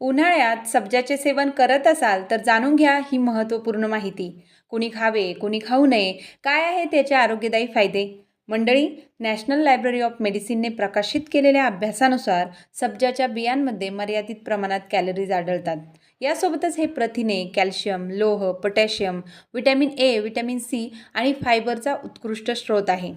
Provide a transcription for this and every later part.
उन्हाळ्यात सब्जाचे सेवन करत असाल तर जाणून घ्या ही महत्त्वपूर्ण माहिती. कुणी खावे कुणी खाऊ नये काय आहे त्याचे आरोग्यदायी फायदे? मंडळी नॅशनल लायब्ररी ऑफ मेडिसिनने प्रकाशित केलेल्या अभ्यासानुसार सब्जाच्या बियांमध्ये मर्यादित प्रमाणात कॅलरीज आढळतात. यासोबतच हे प्रथिने कॅल्शियम लोह potassium vitamin A vitamin C आणि फायबरचा उत्कृष्ट स्रोत आहे.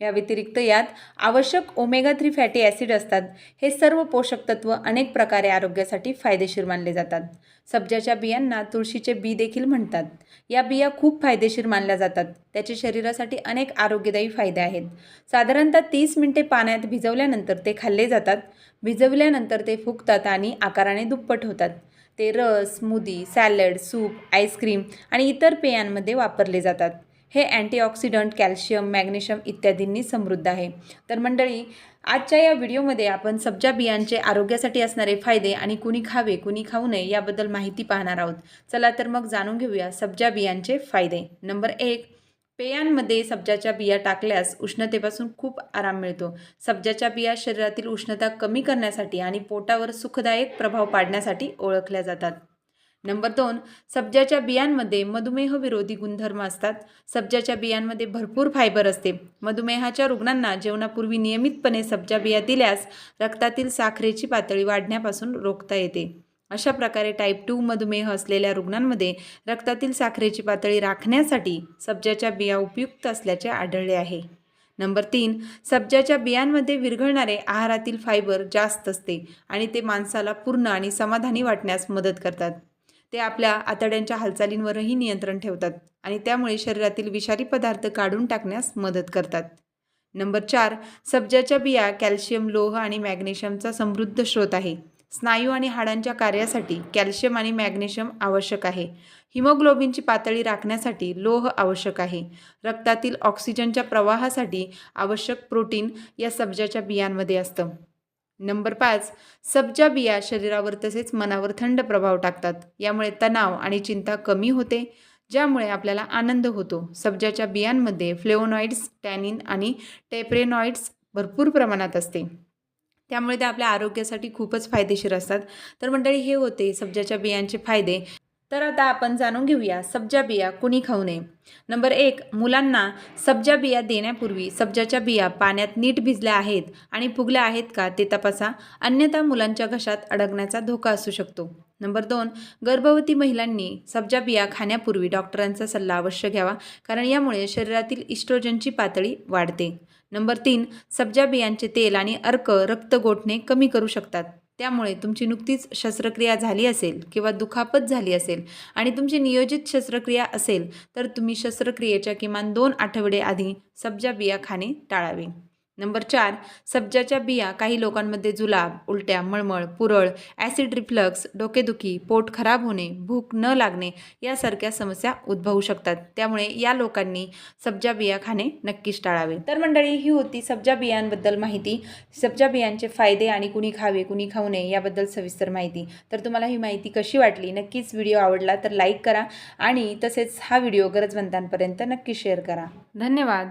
या व्यतिरिक्त यात आवश्यक ओमेगा थ्री फॅटी ॲसिड असतात. हे सर्व पोषक तत्व अनेक प्रकारे आरोग्यासाठी फायदेशीर मानले जातात. सब्जाच्या बियांना तुळशीचे बी देखील म्हणतात. या बिया खूप फायदेशीर मानल्या जातात. त्याचे शरीरासाठी अनेक आरोग्यदायी फायदे आहेत. साधारणतः तीस मिनिटे पाण्यात भिजवल्यानंतर ते खाल्ले जातात. भिजवल्यानंतर ते फुगतात आणि आकाराने दुप्पट होतात. ते रस स्मूदी सॅलड सूप आईस्क्रीम आणि इतर पेयांमध्ये वापरले जातात. हे अँटीऑक्सिडंट कॅल्शियम मॅग्नेशियम इत्यादींनी समृद्ध आहे. तर मंडळी आजच्या या व्हिडिओमध्ये आपण सब्जा बियांचे आरोग्यासाठी असणारे फायदे आणि कुणी खावे कुणी खाऊ नये याबद्दल माहिती पाहणार आहोत. चला तर मग जाणून घेऊया सब्जा बियांचे फायदे. नंबर एक पेयांमध्ये सब्जाच्या बिया टाकल्यास उष्णतेपासून खूप आराम मिळतो. सब्जाच्या बिया शरीरातील उष्णता कमी करण्यासाठी आणि पोटावर सुखदायक प्रभाव पाडण्यासाठी ओळखल्या जातात. नंबर दोन सब्जाच्या बियांमध्ये मधुमेह विरोधी गुणधर्म असतात. सब्जाच्या बियांमध्ये भरपूर फायबर असते. मधुमेहाच्या रुग्णांना जेवणापूर्वी नियमितपणे सब्जा बिया दिल्यास रक्तातील साखरेची पातळी वाढण्यापासून रोखता येते. अशा प्रकारे टाईप टू मधुमेह असलेल्या रुग्णांमध्ये रक्तातील साखरेची पातळी राखण्यासाठी सब्जाच्या बिया उपयुक्त असल्याचे आढळले आहे. नंबर तीन सब्जाच्या बियांमध्ये विरघळणारे आहारातील फायबर जास्त असते आणि ते माणसाला पूर्ण आणि समाधानी वाटण्यास मदत करतात. ते आपल्या आतड्यांच्या हालचालींवरही नियंत्रण ठेवतात आणि त्यामुळे शरीरातील विषारी पदार्थ काढून टाकण्यास मदत करतात. नंबर चार सब्जाच्या बिया कॅल्शियम लोह आणि मॅग्नेशियमचा समृद्ध स्रोत आहे. स्नायू आणि हाडांच्या कार्यासाठी कॅल्शियम आणि मॅग्नेशियम आवश्यक आहे. हिमोग्लोबिनची पातळी राखण्यासाठी लोह आवश्यक आहे. रक्तातील ऑक्सिजनच्या प्रवाहासाठी आवश्यक प्रोटीन या सब्जाच्या बियांमध्ये असतं. नंबर पाच सब्जा बिया शरीरावर तसेच मनावर थंड प्रभाव टाकतात. यामुळे तणाव आणि चिंता कमी होते ज्यामुळे आपल्याला आनंद होतो. सब्जाच्या बियांमध्ये फ्लेओनॉइड्स टॅनिन आणि टेप्रेनॉइड्स भरपूर प्रमाणात असते. त्यामुळे ते आपल्या आरोग्यासाठी खूपच फायदेशीर असतात. तर मंडळी हे होते सब्जाच्या बियांचे फायदे. तर आता आपण जाणून घेऊया सब्जा बिया कुणी खाऊ नये. नंबर एक मुलांना सब्जा बिया देण्यापूर्वी सब्जाच्या बिया पाण्यात नीट भिजल्या आहेत आणि फुगल्या आहेत का ते तपासा. अन्यथा मुलांच्या घशात अडकण्याचा धोका असू शकतो. नंबर दोन गर्भवती महिलांनी सब्जा बिया खाण्यापूर्वी डॉक्टरांचा सल्ला अवश्य घ्यावा कारण यामुळे शरीरातील इस्ट्रोजनची पातळी वाढते. नंबर तीन सब्जा बियांचे तेल आणि अर्क रक्त गोठणे कमी करू शकतात. त्यामुळे तुमची नुकतीच शस्त्रक्रिया झाली असेल किंवा दुखापत झाली असेल आणि तुमची नियोजित शस्त्रक्रिया असेल तर तुम्ही शस्त्रक्रियेच्या किमान दोन आठवडे आधी सब्जा बिया खाणे टाळावे. नंबर चार सब्जाच्या बिया काही लोकांमध्ये जुलाब उलट्या मळमळ पुरळ ॲसिड रिफ्लक्स डोकेदुखी पोट खराब होणे भूक न लागणे यासारख्या समस्या उद्भवू शकतात. त्यामुळे या लोकांनी सब्जा बिया खाणे नक्कीच टाळावे. तर मंडळी ही होती सब्जा बियांबद्दल माहिती. सब्जा बियांचे फायदे आणि कुणी खावे कुणी खाऊ नये याबद्दल सविस्तर माहिती. तर तुम्हाला ही माहिती कशी वाटली नक्कीच व्हिडिओ आवडला तर लाईक करा आणि तसेच हा व्हिडिओ गरजवंतांपर्यंत नक्की शेअर करा. धन्यवाद.